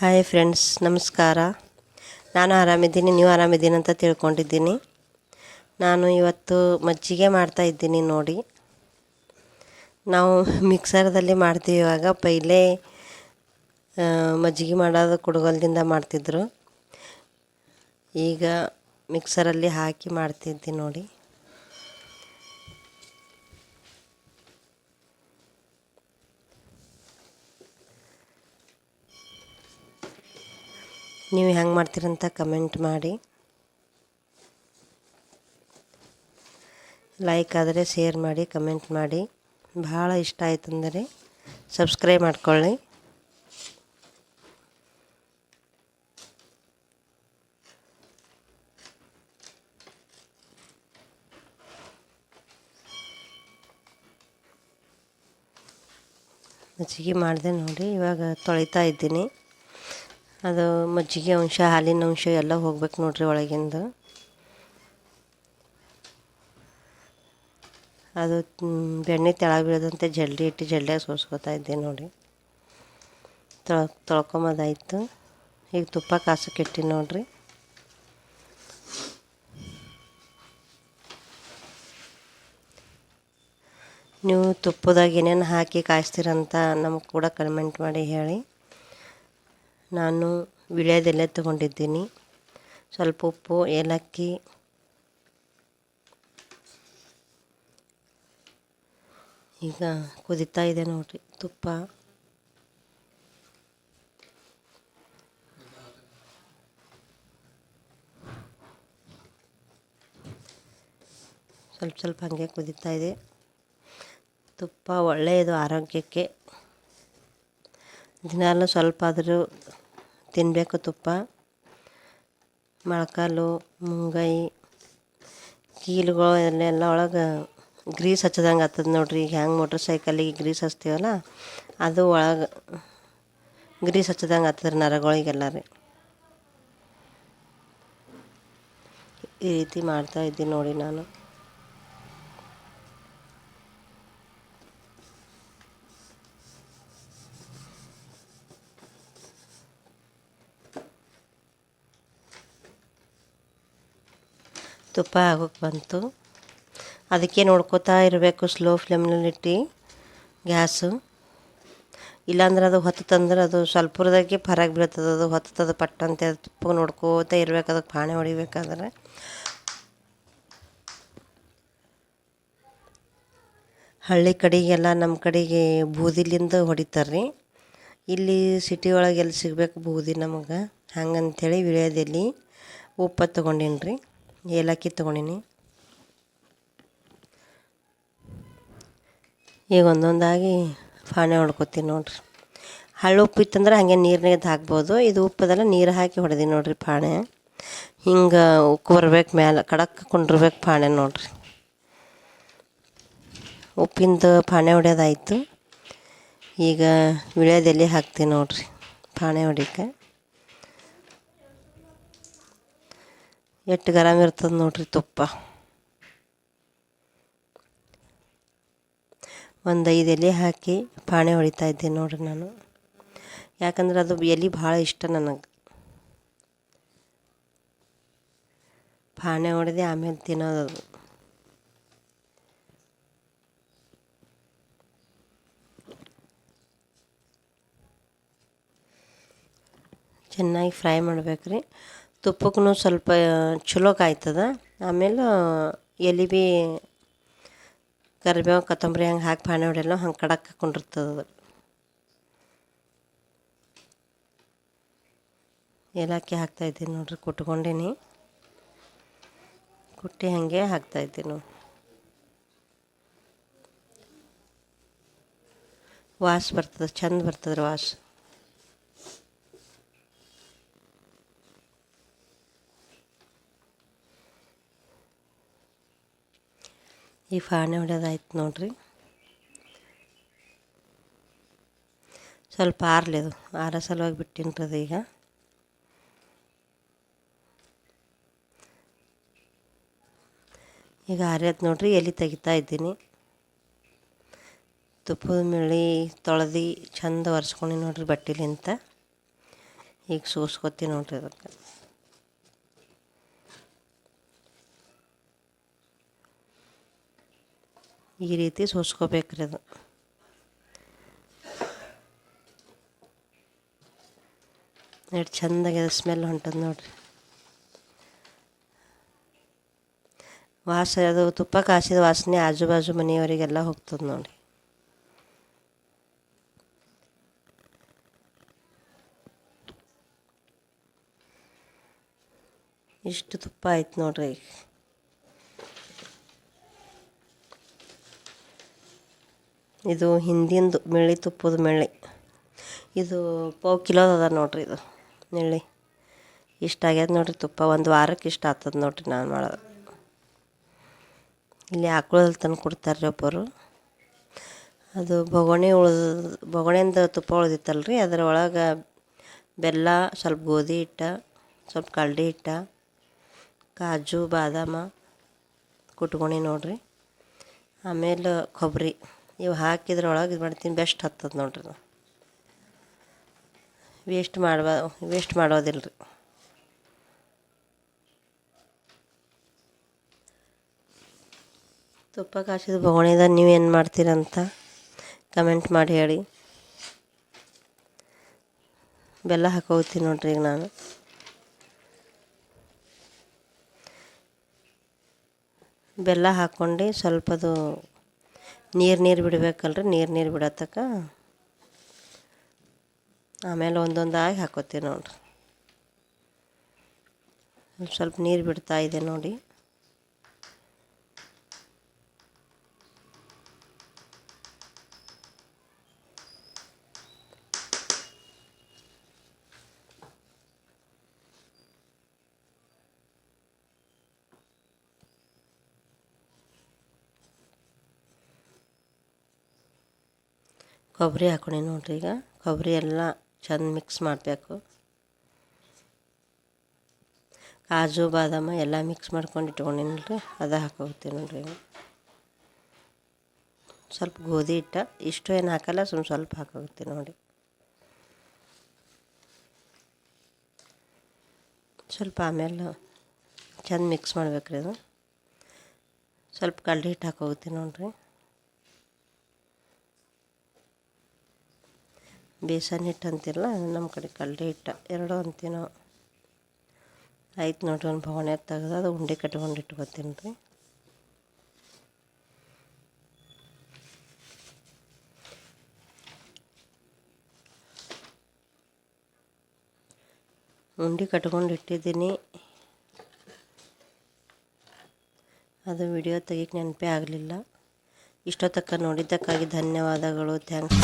Hi friends ನಮಸ್ಕಾರ. ನಾನು ಆರಾಮಿದ್ದೀನಿ, ನೀವು ಆರಾಮಿದ್ದೀನಿ ಅಂತ ತಿಳ್ಕೊಂಡಿದ್ದೀನಿ. ನಾನು ಇವತ್ತು ಮಜ್ಜಿಗೆ ಮಾಡ್ತಾ ಇದ್ದೀನಿ ನೋಡಿ. ನಾವು ಮಿಕ್ಸರ್ದಲ್ಲಿ ಮಾಡ್ತೀವಿ ಇವಾಗ. ಪೈಲೆ ಮಜ್ಜಿಗೆ ಮಾಡೋದು ಕುಡುಗಲ್ದಿಂದ ಮಾಡ್ತಿದ್ರು. ಈಗ ಮಿಕ್ಸರಲ್ಲಿ ಹಾಕಿ ಮಾಡ್ತಿದ್ದೆ ನೋಡಿ. ನೀವು ಹೆಂಗೆ ಮಾಡ್ತೀರಂತ ಕಮೆಂಟ್ ಮಾಡಿ. ಲೈಕ್ ಆದರೆ ಶೇರ್ ಮಾಡಿ, ಕಮೆಂಟ್ ಮಾಡಿ. ಭಾಳ ಇಷ್ಟ ಆಯ್ತು ಅಂದರೆ ಸಬ್ಸ್ಕ್ರೈಬ್ ಮಾಡ್ಕೊಳ್ಳಿ. ಮಜ್ಜಿಗೆ ಮಾಡಿದೆ ನೋಡಿ, ಇವಾಗ ತೊಳಿತಾ ಇದ್ದೀನಿ. ಅದು ಮಜ್ಜಿಗೆ ಅಂಶ, ಹಾಲಿನ ಅಂಶ ಎಲ್ಲ ಹೋಗ್ಬೇಕು ನೋಡ್ರಿ ಒಳಗಿಂದ. ಅದು ಬೆಣ್ಣೆ ತೆಳಗೆ ಬೀಳದಂತೆ ಜಲ್ದಿ ಇಟ್ಟು ಜಲ್ದಿಯಾಗಿ ಸೋಸ್ಕೊತಾ ಇದ್ದೆ ನೋಡಿ. ತೊಳ, ತೊಳ್ಕೊಂಬೋದಾಯ್ತು. ಈಗ ತುಪ್ಪ ಕಾಸಕ್ಕೆ ಇಟ್ಟಿ ನೋಡ್ರಿ. ನೀವು ತುಪ್ಪದಾಗ ಏನೇನು ಹಾಕಿ ಕಾಯಿಸ್ತೀರಂತ ನಮಗೆ ಕೂಡ ಕಮೆಂಟ್ ಮಾಡಿ ಹೇಳಿ. ನಾನು ವಿಳ್ಯದೆಲೆ ತಗೊಂಡಿದ್ದೀನಿ. ಸ್ವಲ್ಪ ಉಪ್ಪು, ಏಲಕ್ಕಿ. ಈಗ ಕುದೀತಾ ಇದೆ ನೋಡಿರಿ, ತುಪ್ಪ. ಸ್ವಲ್ಪ ಸ್ವಲ್ಪ ಹಾಗೆ ಕುದೀತಾ ಇದೆ. ತುಪ್ಪ ಒಳ್ಳೆಯದು ಆರೋಗ್ಯಕ್ಕೆ. ದಿನಾಲು ಸ್ವಲ್ಪ ಆದರೂ ತಿನ್ನಬೇಕು ತುಪ್ಪ, ಮೊಳಕಾಲು, ಮುಂಗೈ, ಕೀಲುಗಳು ಎಲ್ಲ ಒಳಗೆ ಗ್ರೀಸ್ ಹಚ್ಚದಂಗೆ ಆಗ್ತದೆ ನೋಡ್ರಿ. ಈಗ ಹೆಂಗೆ ಮೋಟ್ರ್ ಸೈಕಲಿಗೆ ಗ್ರೀಸ್ ಹಚ್ತೀವಲ್ಲ, ಅದು ಒಳಗೆ ಗ್ರೀಸ್ ಹಚ್ಚದಂಗೆ ಆಗ್ತದೆ ನರಗಳಿಗೆಲ್ಲ ರೀ ಈ ರೀತಿ ಮಾಡ್ತಾ ಇದ್ದೀನಿ ನೋಡಿ ನಾನು. ತುಪ್ಪ ಆಗೋಕ್ಕೆ ಬಂತು. ಅದಕ್ಕೆ ನೋಡ್ಕೋತಾ ಇರಬೇಕು ಸ್ಲೋ ಫ್ಲೇಮ್ನಲ್ಲಿಟ್ಟು ಗ್ಯಾಸು. ಇಲ್ಲಾಂದ್ರೆ ಅದು ಹೊತ್ತಂದ್ರೆ ಅದು ಸ್ವಲ್ಪದಾಗೆ ಫರಾಗಿ ಬೀಳ್ತದೆ. ಅದು ಹೊತ್ತದ ಪಟ್ಟಂತೆ ಅದು ತುಪ್ಪ ನೋಡ್ಕೋತಾ ಇರ್ಬೇಕು. ಅದಕ್ಕೆ ಪಾಣೆ ಹೊಡಿಬೇಕಾದ್ರೆ. ಹಳ್ಳಿ ಕಡೆಗೆಲ್ಲ ನಮ್ಮ ಕಡೆಗೆ ಬೂದಿಲಿಂದ ಹೊಡಿತಾರೆ ಇಲ್ಲಿ ಸಿಟಿ ಒಳಗೆ ಎಲ್ಲಿ ಸಿಗಬೇಕು ಬೂದಿ ನಮಗೆ? ಹಂಗಂಥೇಳಿ ವಿಳಿಯೋದಲ್ಲಿ ಉಪ್ಪು ತೊಗೊಂಡೇನ್ರಿ. ಏಲಕ್ಕಿ ತೊಗೊಂಡೀನಿ. ಈಗ ಒಂದೊಂದಾಗಿ ಫಾಣೆ ಹೊಡ್ಕೊತೀನಿ ನೋಡ್ರಿ. ಹಳ್ಳು ಉಪ್ಪು ಇತ್ತಂದ್ರೆ ಹಾಗೆ ನೀರ್ನಾಗ ಹಾಕ್ಬೋದು. ಇದು ಉಪ್ಪದೆಲ್ಲ ನೀರು ಹಾಕಿ ಹೊಡೆದೀನಿ ನೋಡ್ರಿ ಫಾಣೆ ಹಿಂಗೆ ಉಕ್ಕು ಬರ್ಬೇಕು ಮ್ಯಾಲೆ ಕಡಕ್ಕೆ ಕುಂಡಿರ್ಬೇಕು ಫಾಣೆ ನೋಡ್ರಿ. ಉಪ್ಪಿಂದು ಪಾಣೆ ಹೊಡೆಯೋದಾಯಿತು. ಈಗ ವಿಳ್ಯದೆಲೆ ಹಾಕ್ತೀನಿ ನೋಡ್ರಿ ಪಾಣೆ ಹೊಡಿಕೆ ಎಷ್ಟು ಗರಮ್ ಇರ್ತದೆ ನೋಡ್ರಿ ತುಪ್ಪ. ಒಂದು ಐದು ಎಲೆ ಹಾಕಿ ಪಾಣೆ ಹೊಡಿತಾ ಇದ್ದೆ ನೋಡ್ರಿ ನಾನು. ಯಾಕಂದ್ರೆ ಅದು ಎಲೆ ಭಾಳ ಇಷ್ಟ ನನಗೆ. ಪಾಣೆ ಹೊಡೆದೆ ಆಮೇಲೆ ತಿನ್ನೋದು ಅದು. ಚೆನ್ನಾಗಿ ಫ್ರೈ ಮಾಡ್ಬೇಕ್ರಿ. ತುಪ್ಪಕ್ಕೂ ಸ್ವಲ್ಪ ಚಲೋ ಕಾಯ್ತದ. ಆಮೇಲೆ ಎಲೆ ಭೀ ಕರಿಬೇವು, ಕೊತ್ತಂಬರಿ ಹಂಗೆ ಹಾಕಿ ಪಾಣೆ ಹೊಡೆಯಲ್ಲ ಹಂಗೆ ಕಡಕ್ ಹಾಕೊಂಡಿರ್ತದೆ ಏಲಕ್ಕಿ ಹಾಕ್ತಾಯಿದ್ದೀನಿ ನೋಡ್ರಿ, ಕುಟ್ಕೊಂಡೀನಿ. ಕುಟ್ಟಿ ಹಾಗೆ ಹಾಕ್ತಾಯಿದ್ದೀನಿ ನೋಡಿ ವಾಸ್ ಬರ್ತದೆ, ಚಂದ ಬರ್ತದ್ರಿ ವಾಸ. ಈ ಫಾಣೆ ಹೊಡೆಯೋದಾಯ್ತು ನೋಡ್ರಿ. ಸ್ವಲ್ಪ ಆರ್ಲಿ ಅದು, ಆರ ಸಲುವಾಗಿ ಬಿಟ್ಟಿನ್ರಿ ಅದು ಈಗ. ಈಗ ಆರ್ಯತ್ ನೋಡ್ರಿ, ಎಲೆ ತೆಗಿತಾ ಇದ್ದೀನಿ. ತುಪ್ಪದ ಮಿಳಿ ತೊಳೆದು ಚಂದ ಒರೆಸ್ಕೊಂಡು ನೋಡ್ರಿ ಬಟ್ಟೆಲಿಂತ. ಈಗ ಸೂಸ್ಕೊತೀನಿ ನೋಡ್ರಿ ಅದಕ್ಕೆ. ಈ ರೀತಿ ಸೋಸ್ಕೋಬೇಕ್ರಿ ಅದು. ಎಷ್ಟು ಚೆಂದಾಗ್ಯದ ಸ್ಮೆಲ್ ಹೊಂಟದ ನೋಡ್ರಿ. ವಾಸ, ಅದು ತುಪ್ಪ ಕಾಸಿದ ವಾಸನೆ ಆಜು ಬಾಜು ಮನೆಯವರಿಗೆಲ್ಲ ಹೋಗ್ತದೆ ನೋಡಿ ಇಷ್ಟು ತುಪ್ಪ ಆಯ್ತು ನೋಡ್ರಿ ಈಗ. ಇದು ಹಿಂದಿಂದು ಮೆಳ್ಳಿ ತುಪ್ಪದ ಮೆಳ್ಳಿ ಇದು ಪಾವು ಕಿಲೋದದ ನೋಡ್ರಿ ಇದು ನೆಳ್ಳಿ ಇಷ್ಟ ಆಗ್ಯದ ನೋಡ್ರಿ ತುಪ್ಪ. ಒಂದು ವಾರಕ್ಕೆ ಇಷ್ಟ ಆಗ್ತದ ನೋಡ್ರಿ ನಾನು ಮಾಡೋದು. ಇಲ್ಲಿ ಆಕಳದಲ್ಲಿ ತಂದು ಕೊಡ್ತಾರೆ ರೀ ಒಬ್ಬರು. ಅದು ಬೊಗಣೆ ಉಳ್ದು ಬೊಗಣೆಯಿಂದ ತುಪ್ಪ ಉಳ್ದಿತ್ತಲ್ಲ ರೀ ಅದರೊಳಗೆ ಬೆಲ್ಲ, ಸ್ವಲ್ಪ ಗೋಧಿ ಇಟ್ಟ ಸ್ವಲ್ಪ ಕಲ್ಡಿ ಇಟ್ಟ ಕಾಜು, ಬಾದಾಮ ಕುಟ್ಕೊಣಿ ನೋಡ್ರಿ. ಆಮೇಲೆ ಕೊಬ್ಬರಿ ಇವು ಹಾಕಿದ್ರೊಳಗೆ ಇದು ಮಾಡ್ತೀನಿ. ಬೆಸ್ಟ್ ಹತ್ತದ ನೋಡ್ರಿ ನಾವು ವೇಸ್ಟ್ ಮಾಡ್ಬಾ ವೇಸ್ಟ್ ಮಾಡೋದಿಲ್ಲ ರೀ ತುಪ್ಪ ಕಾಸಿದ ನೀವು ಏನು ಮಾಡ್ತೀರಂತ ಕಮೆಂಟ್ ಮಾಡಿ ಹೇಳಿ. ಬೆಲ್ಲ ಹಾಕೋಗ್ತೀನಿ ನೋಡ್ರಿ ಈಗ ನಾನು. ಬೆಲ್ಲ ಹಾಕ್ಕೊಂಡು ಸ್ವಲ್ಪ ಅದು ನೀರು ನೀರು ಬಿಡಬೇಕಲ್ರಿ, ನೀರು ನೀರು ಬಿಡತ್ತಕ ಆಮೇಲೆ ಒಂದೊಂದಾಗಿ ಹಾಕೋತೀವಿ ನೋಡ್ರಿ. ಸ್ವಲ್ಪ ನೀರು ಬಿಡ್ತಾ ಇದೆ ನೋಡಿ. ಕೊಬ್ಬರಿ ಹಾಕೊಂಡಿ ನೋಡ್ರಿ ಈಗ. ಕೊಬ್ಬರಿ ಎಲ್ಲ ಚೆಂದ ಮಿಕ್ಸ್ ಮಾಡಬೇಕು. ಕಾಜು, ಬಾದಾಮ ಎಲ್ಲ ಮಿಕ್ಸ್ ಮಾಡ್ಕೊಂಡು ಇಟ್ಕೊಂಡಿನಲ್ರಿ ಅದು ಹಾಕೋಗ್ತೀನಿ ನೋಡ್ರಿ ಈಗ. ಸ್ವಲ್ಪ ಗೋಧಿ ಹಿಟ್ಟ. ಇಷ್ಟು ಏನು ಹಾಕಲ್ಲ ಸುಮ್ಮ ಸ್ವಲ್ಪ ಹಾಕೋಗ್ತೀನಿ ನೋಡಿ. ಸ್ವಲ್ಪ ಆಮೇಲೆ ಚೆಂದ ಮಿಕ್ಸ್ ಮಾಡ್ಬೇಕ್ರಿ ಅದು. ಸ್ವಲ್ಪ ಕಡ್ಲೆ ಹಿಟ್ಟು ಹಾಕೋಗ್ತೀನಿ ನೋಡ್ರಿ. ಬೇಸನ್ ಹಿಟ್ಟು ಅಂತಿರಲ್ಲ ನಮ್ಮ ಕಡೆ ಕಡಲೆ ಹಿಟ್ಟು ಎರಡು ಅಂತೀವಿ ನಾವು ಆಯ್ತು ನೋಡ್ರಿ ಒಂದು ಭವಣೆ ತೆಗೆದು ಅದು ಉಂಡೆ ಕಟ್ಕೊಂಡು ಇಟ್ಕೊತೀನಿ ರೀ. ಉಂಡೆ ಕಟ್ಕೊಂಡು ಇಟ್ಟಿದ್ದೀನಿ. ಅದು ವಿಡಿಯೋ ತೆಗಿಕ್ಕೆ ನೆನಪೇ ಆಗಲಿಲ್ಲ. ಇಷ್ಟೊತ್ತಕ್ಕ ನೋಡಿದ್ದಕ್ಕಾಗಿ ಧನ್ಯವಾದಗಳು. ಥ್ಯಾಂಕ್ಸ್.